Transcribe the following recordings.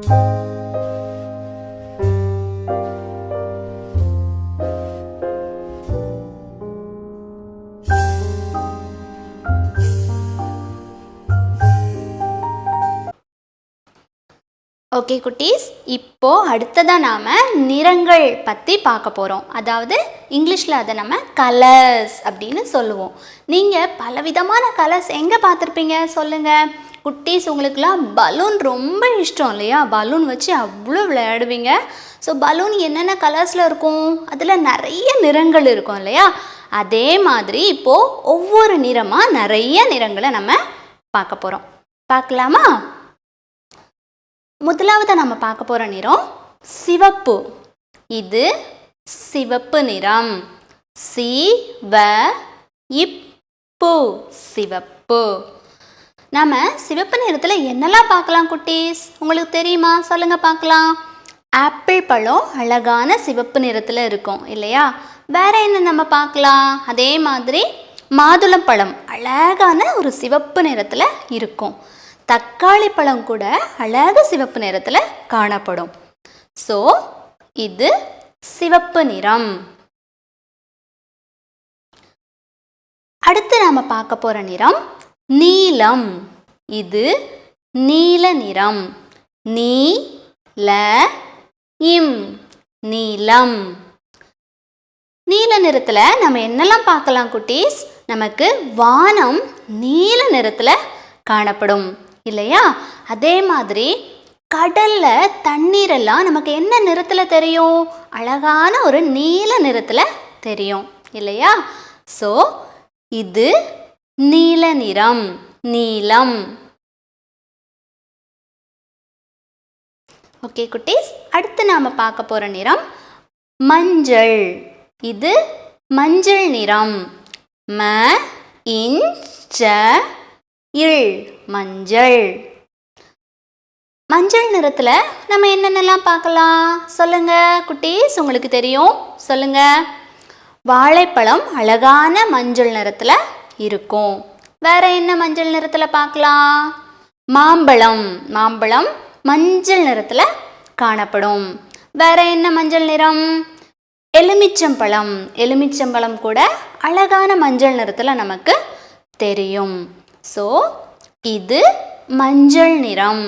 Thank you. Okay குட்டீஸ். இப்போ அடுத்ததாக நாம் நிறங்கள் பற்றி பார்க்க போகிறோம் அதாவது இங்கிலீஷில் அதை நம்ம கலர்ஸ் அப்படின்னு சொல்லுவோம். நீங்கள் பலவிதமான கலர்ஸ் எங்கே பார்த்துருப்பீங்க? சொல்லுங்கள் குட்டீஸ் உங்களுக்குலாம் பலூன் ரொம்ப இஷ்டம் இல்லையா? பலூன் வச்சு அவ்வளோ விளையாடுவீங்க. ஸோ பலூன் என்னென்ன கலர்ஸில் இருக்கும்? அதில் நிறைய நிறங்கள் இருக்கும் இல்லையா? அதே மாதிரி இப்போது ஒவ்வொரு நிறமாக நிறைய நிறங்களை நம்ம பார்க்க போகிறோம் பார்க்கலாமா? முதலாவது நம்ம பார்க்க போகிற நிறம் சிவப்பு. இது சிவப்பு நிறம். சி வ இப்பு சிவப்பு. நம்ம சிவப்பு நிறத்தில் என்னெல்லாம் பார்க்கலாம் குட்டீஸ்? உங்களுக்கு தெரியுமா? சொல்லுங்க பார்க்கலாம். ஆப்பிள் பழம் அழகான சிவப்பு நிறத்தில் இருக்கும் இல்லையா? வேற என்ன நம்ம பார்க்கலாம்? அதே மாதிரி மாதுளம்பழம் அழகான ஒரு சிவப்பு நிறத்தில் இருக்கும். தக்காளி பழம் கூட அழகு சிவப்பு நிறத்தில் காணப்படும். ஸோ இது சிவப்பு நிறம். அடுத்து நாம் பார்க்க போகிற நிறம் நீலம். இது நீல நிறம். நீ ல இம் நீலம். நீல நிறத்தில் நம்ம என்னெல்லாம் பார்க்கலாம் குட்டீஸ்? நமக்கு வானம் நீல நிறத்தில் காணப்படும். இல்லையா? அதே மாதிரி கடல்ல தண்ணீரெல்லாம் நமக்கு என்ன நிறத்தில் தெரியும்? அழகான ஒரு நீல நிறத்தில் தெரியும் இல்லையா? ஸோ இது நீல நிறம் நீலம். ஓகே குட்டீஸ் அடுத்து நாம் பார்க்க போகிற நிறம் மஞ்சள். இது மஞ்சள் நிறம். ம இன் இல். மஞ்சள். மஞ்சள் நிறத்தில் நம்ம என்னென்னலாம் பார்க்கலாம்? சொல்லுங்க குட்டீஸ் உங்களுக்கு தெரியும். சொல்லுங்க. வாழைப்பழம் அழகான மஞ்சள் நிறத்தில் இருக்கும். வேற என்ன மஞ்சள் நிறத்தில் பார்க்கலாம்? மாம்பழம் மாம்பழம் மஞ்சள் நிறத்தில் காணப்படும். வேற என்ன மஞ்சள் நிறம்? எலுமிச்சம்பழம் எலுமிச்சம்பழம் கூட அழகான மஞ்சள் நிறத்தில் நமக்கு தெரியும். ஸோ இது மஞ்சள் நிறம்.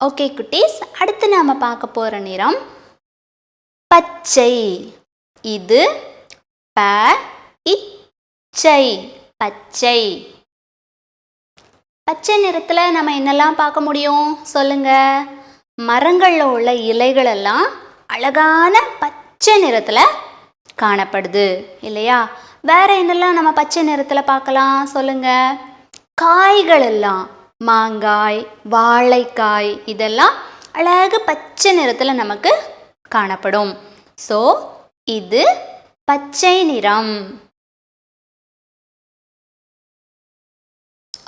ஓகே குட்டீஸ் அடுத்து நாம் பார்க்க போகிற நிறம் பச்சை. இது ப இச்சை பச்சை. பச்சை நிறத்தில் நம்ம என்னெல்லாம் பார்க்க முடியும்? சொல்லுங்க. மரங்களில் உள்ள இலைகள் எல்லாம் அழகான பச்சை நிறத்தில் காணப்படுது இல்லையா? வேற என்னெல்லாம் நம்ம பச்சை நிறத்தில் பார்க்கலாம்? சொல்லுங்க. காய்கள் எல்லாம் மாங்காய் வாழைக்காய் இதெல்லாம் அழகு பச்சை நிறத்தில் நமக்கு காணப்படும். ஸோ இது பச்சை நிறம்.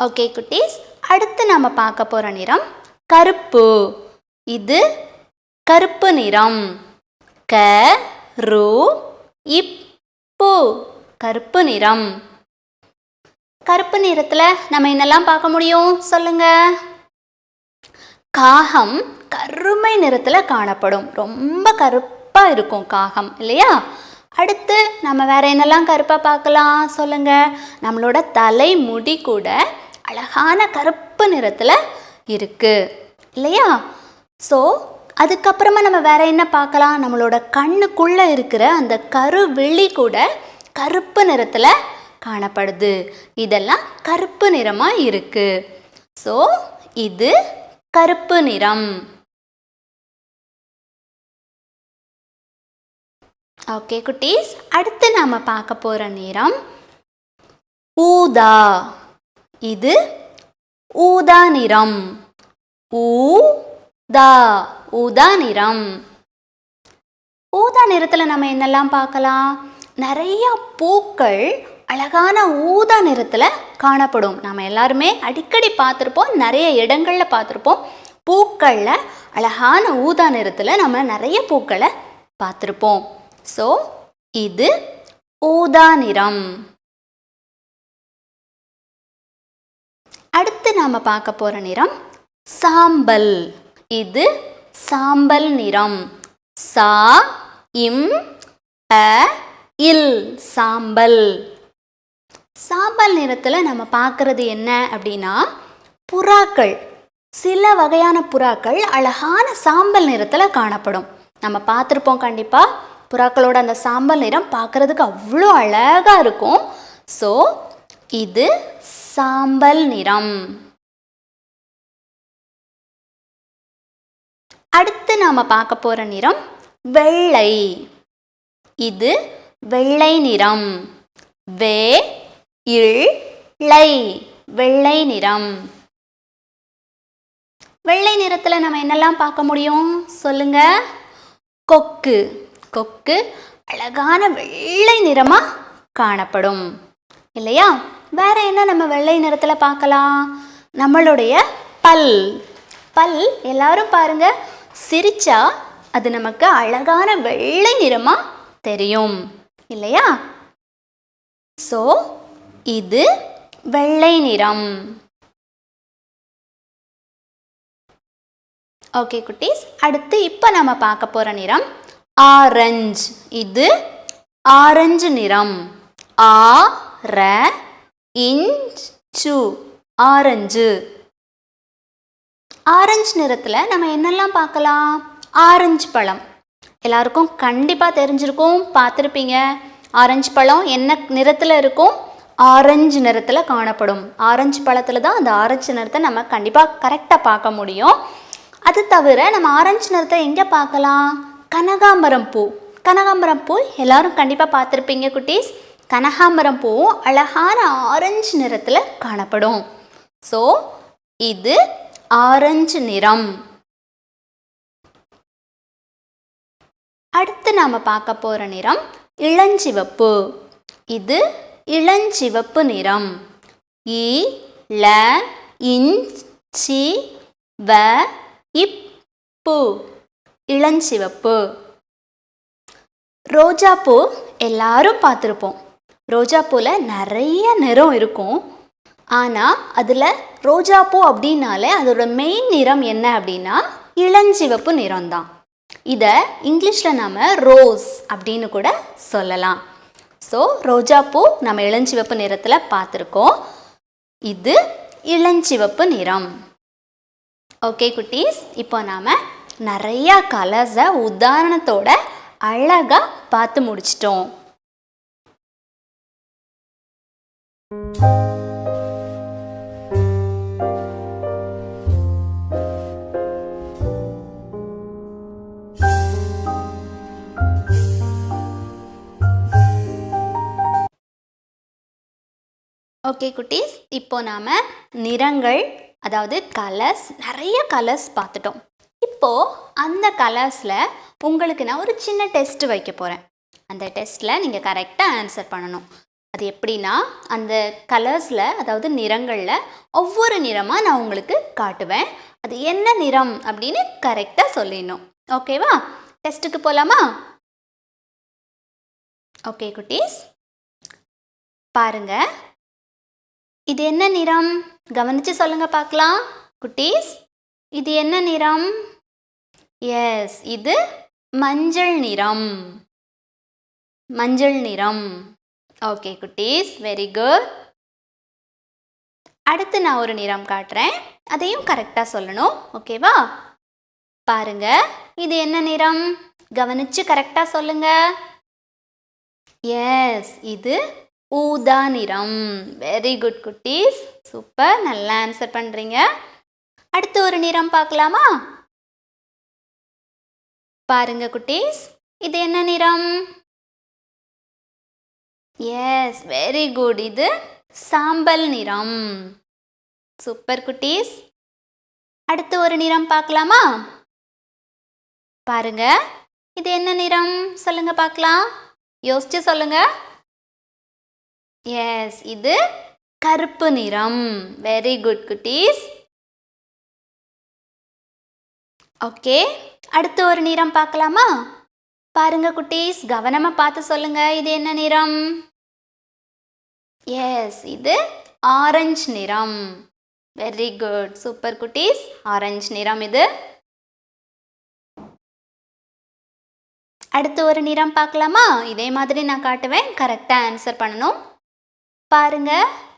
ஓகே குட்டீஸ். அடுத்து நம்ம பார்க்க போகிற நிறம் கருப்பு. இது கருப்பு நிறம். க ரு இப்பு கருப்பு நிறம். கருப்பு நிறத்தில் நம்ம என்னெல்லாம் பார்க்க முடியும்? சொல்லுங்க. காகம் கருமை நிறத்தில் காணப்படும். ரொம்ப கருப்பாக இருக்கும் காகம் இல்லையா? அடுத்து நம்ம வேற என்னெல்லாம் கருப்பாக பார்க்கலாம்? சொல்லுங்க. நம்மளோட தலை முடி கூட அழகான கருப்பு நிறத்தில் இருக்கு இல்லையா? ஸோ அதுக்கப்புறமா நம்ம வேற என்ன பார்க்கலாம்? நம்மளோட கண்ணுக்குள்ளே இருக்கிற அந்த கருவிழி கூட கருப்பு நிறத்தில் காணப்படுது. இதெல்லாம் கருப்பு நிறமாக இருக்கு. ஸோ இது கருப்பு நிறம். ஓகே குட்டீஸ் அடுத்து நாம் பார்க்க போகிற நிறம் ஊதா. இது ஊதா நிறம். ஊதா ஊதா நிறம். ஊதா நிறத்தில் நம்ம என்னெல்லாம் பார்க்கலாம்? நிறைய பூக்கள் அழகான ஊதா நிறத்தில் காணப்படும். நம்ம எல்லாருமே அடிக்கடி பார்த்துருப்போம் நிறைய இடங்களில் பார்த்துருப்போம். பூக்களில் அழகான ஊதா நிறத்தில் நம்ம நிறைய பூக்களை பார்த்துருப்போம். ஸோ இது ஊதா நிறம். அடுத்து நாம் பார்க்க போகிற நிறம் சாம்பல். இது சாம்பல் நிறம். சா இம் அ இல் சாம்பல். சாம்பல் நிறத்தில் நம்ம பார்க்கறது என்ன அப்படின்னா புறாக்கள். சில வகையான புறாக்கள் அழகான சாம்பல் நிறத்தில் காணப்படும். நம்ம பார்த்துருப்போம் கண்டிப்பாக புறாக்களோட அந்த சாம்பல் நிறம் பார்க்கறதுக்கு அவ்வளோ அழகாக இருக்கும். ஸோ இது சாம்பல் நிறம். அடுத்து நாம் பார்க்க போகிற நிறம் வெள்ளை. இது வெள்ளை நிறம். வே இல் ளை வெள்ளை நிறம். வெள்ளை நிறத்தில் நம்ம என்னெல்லாம் பார்க்க முடியும்? சொல்லுங்க. கொக்கு. கொக்கு அழகான வெள்ளை நிறமாக காணப்படும். இல்லையா? வேற என்ன நம்ம வெள்ளை நிறத்தில் பார்க்கலாம்? நம்மளுடைய பல். பல் எல்லாரும் பாருங்க சிரிச்சா அது நமக்கு அழகான வெள்ளை நிறமாக தெரியும். இல்லையா? ஸோ இது வெள்ளை நிறம். ஓகே குட்டீஸ். அடுத்து இப்போ நம்ம பார்க்க போகிற நிறம் ஆரஞ்சு. இது ஆரஞ்சு நிறம். ஆ ர இஞ்சு ஆரஞ்சு. ஆரஞ்சு நிறத்தில் நம்ம என்னெல்லாம் பார்க்கலாம்? ஆரஞ்சு பழம். எல்லாருக்கும் கண்டிப்பாக தெரிஞ்சிருக்கும். பார்த்துருப்பீங்க. ஆரஞ்சு பழம் என்ன நிறத்தில் இருக்கும்? ஆரஞ்சு நிறத்தில் காணப்படும். ஆரஞ்சு பழத்தில் தான் அந்த ஆரஞ்சு நிறத்தை நம்ம கண்டிப்பாக கரெக்டாக பார்க்க முடியும். அது தவிர நம்ம ஆரஞ்சு நிறத்தை எங்கே பார்க்கலாம்? கனகாம்பரம் பூ. கனகாம்பரம் பூ எல்லாரும் கண்டிப்பாக பார்த்துருப்பீங்க குட்டீஸ். கனகாம்பரம் பூவும் அழகான ஆரஞ்சு நிறத்தில் காணப்படும். ஸோ இது ஆரஞ்சு நிறம். அடுத்து நாம் பார்க்க போகிற நிறம் இளஞ்சிவப்பு. இது இளஞ்சிவப்பு நிறம். இ ல இஞ்சி சி வ இப்பு இளஞ்சிவப்பு. ரோஜாப்பூ எல்லாரும் பார்த்துருப்போம். ரோஜாப்பூவில் நிறைய நிறம் இருக்கும். ஆனால் அதில் ரோஜாப்பூ அப்படின்னாலே அதோட மெயின் நிறம் என்ன அப்படின்னா இளஞ்சிவப்பு நிறம்தான். இதை இங்கிலீஷில் நாம் ரோஸ் அப்படின்னு கூட சொல்லலாம். ஸோ ரோஜாப்பூ நம்ம இளஞ்சிவப்பு நிறத்தில் பார்த்துருக்கோம் இது இளஞ்சிவப்பு நிறம். ஓகே குட்டீஸ்? இப்போ நாம் நிறையா கலர்ஸை உதாரணத்தோட அழகாக பார்த்து முடிச்சிட்டோம். ஓகே குட்டீஸ். இப்போ நாம் நிறங்கள் அதாவது கலர்ஸ் நிறைய கலர்ஸ் பார்த்துட்டோம். இப்போது அந்த கலர்ஸில் உங்களுக்கு நான் ஒரு சின்ன டெஸ்ட் வைக்க போகிறேன் அந்த டெஸ்ட்டில் நீங்கள் கரெக்டாக ஆன்சர் பண்ணணும். அது எப்படின்னா அந்த கலர்ஸில் அதாவது நிறங்களில் ஒவ்வொரு நிறமாக நான் உங்களுக்கு காட்டுவேன். அது என்ன நிறம் அப்படின்னு கரெக்டாக சொல்லிடணும். ஓகேவா டெஸ்ட்டுக்கு போகலாமா ஓகே குட்டீஸ். பாருங்க. இது என்ன நிறம்? கவனித்து சொல்லுங்க பார்க்கலாம். குட்டீஸ் இது என்ன நிறம்? எஸ் இது மஞ்சள் நிறம். மஞ்சள் நிறம். ஓகே குட்டீஸ் வெரி குட் அடுத்து நான் ஒரு நிறம் காட்டுறேன். அதையும் கரெக்டாக சொல்லணும். ஓகேவா பாருங்க இது என்ன நிறம்? கவனிச்சு கரெக்டாக சொல்லுங்க. எஸ் இது ஊதா நிறம். வெரி குட் குட்டீஸ். சூப்பர் நல்லா ஆன்சர் பண்ணுறீங்க அடுத்து ஒரு நிறம் பார்க்கலாமா? பாருங்க குட்டீஸ். இது என்ன நிறம்? எஸ் வெரி குட் இது சாம்பல் நிறம். சூப்பர் குட்டீஸ். அடுத்து ஒரு நிறம் பார்க்கலாமா? பாருங்க. இது என்ன நிறம்? சொல்லுங்க பார்க்கலாம். யோசிச்சு சொல்லுங்க. எஸ் இது கருப்பு நிறம். வெரி குட் குட்டீஸ். ஓகே அடுத்து ஒரு நிறம் பார்க்கலாமா? பாருங்க குட்டீஸ் கவனமா பார்த்து சொல்லுங்க இது என்ன நிறம்? எஸ் இது ஆரஞ்சு நிறம். வெரி குட் சூப்பர் குட்டீஸ். ஆரஞ்சு நிறம் இது. அடுத்து ஒரு நிறம் பார்க்கலாமா? இதே மாதிரி நான் காட்டுவேன் கரெக்டாக ஆன்சர் பண்ணணும். பாருங்க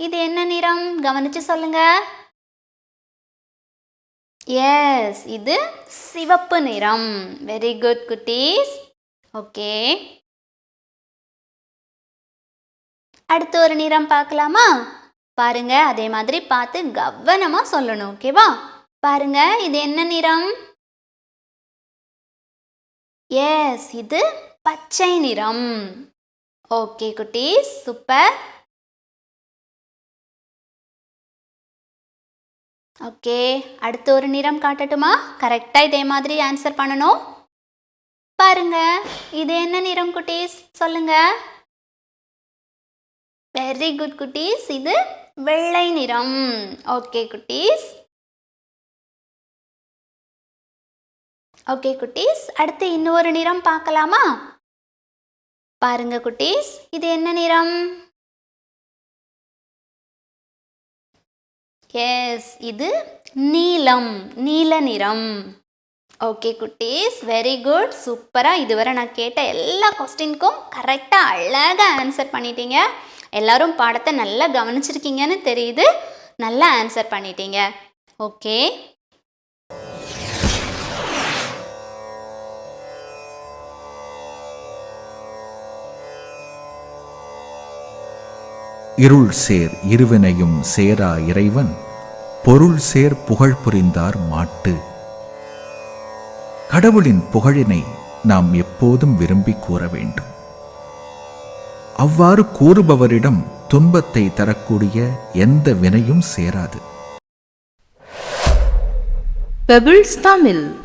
இது என்ன நிறம்? கவனிச்சு சொல்லுங்க. எஸ் இது சிவப்பு நிறம். வெரி குட் குட்டீஸ். ஓகே அடுத்து ஒரு நிறம் பார்க்கலாமா? பாருங்க அதே மாதிரி பார்த்து கவனமா சொல்லணும் ஓகேவா பாருங்க இது என்ன நிறம்? எஸ் இது பச்சை நிறம். ஓகே குட்டீஸ். சூப்பர் ஓகே அடுத்து ஒரு நிறம் காட்டட்டுமா? கரெக்டாக இதே மாதிரி ஆன்சர் பண்ணணும். பாருங்க இது என்ன நிறம் குட்டீஸ்? சொல்லுங்க. வெரி குட் குட்டீஸ். இது வெள்ளை நிறம். ஓகே குட்டீஸ். ஓகே குட்டீஸ். அடுத்து இன்னொரு நிறம் பார்க்கலாமா? பாருங்க குட்டீஸ். இது என்ன நிறம்? எஸ் இது நீலம் நீல நிறம். ஓகே குட்டீஸ் வெரி குட் சூப்பராக இதுவரை நான் கேட்ட எல்லா கொஸ்டினுக்கும் கரெக்டாக அழகாக ஆன்சர் பண்ணிட்டீங்க. எல்லாரும் பாடத்தை நல்லா கவனிச்சிருக்கீங்கன்னு தெரியுது. நல்லா ஆன்சர் பண்ணிட்டீங்க. ஓகே இருள் சேர் இருவினையும் சேரா இறைவன் பொருள் சேர் புகழ் புரிந்தார் மாட்டு. கடவுளின் புகழினை நாம் எப்போதும் விரும்பி கூற வேண்டும். அவ்வாறு கூறுபவரிடம் துன்பத்தை தரக்கூடிய எந்த வினையும் சேராது. பெபிள்ஸ் தமிழ்